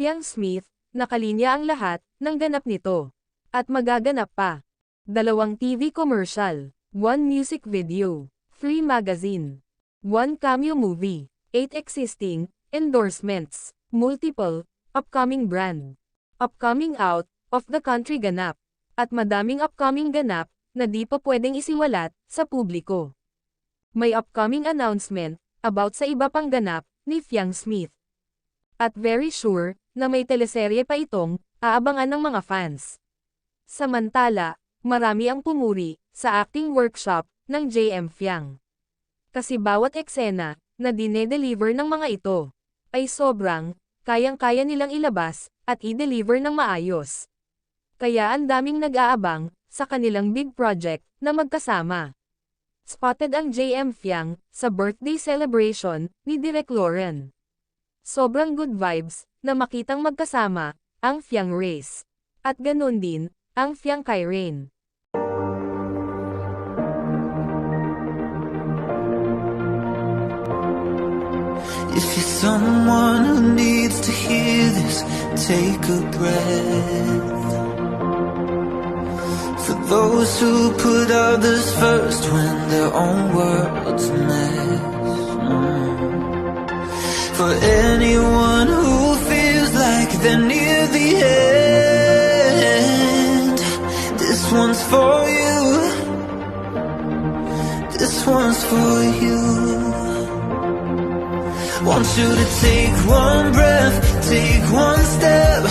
Fiang Smith, nakalinya ang lahat ng ganap nito. At magaganap pa. Dalawang TV commercial, one music video, free magazine, one cameo movie, eight existing endorsements, multiple upcoming brand, upcoming out of the country ganap, at madaming upcoming ganap na di pa pwedeng isiwalat sa publiko. May upcoming announcement about sa iba pang ganap ni Fiang Smith. At very sure na may teleserye pa itong aabangan ng mga fans. Samantala, marami ang pumuri sa acting workshop ng JM Fiang. Kasi bawat eksena na dinedeliver ng mga ito ay sobrang kayang-kaya nilang ilabas at i-deliver ng maayos. Kaya ang daming nag-aabang sa kanilang big project na magkasama. Spotted ang JM Fiang sa birthday celebration ni Direk Lauren. Sobrang good vibes na makitang magkasama ang Fiang Race. At ganun din ang Fiang Kyrene. If you're someone who needs to hear this, take a breath. For those who put others first when their own world's a For anyone who feels like they're near the end, this one's for you. This one's for you. Want you to take one breath, take one step,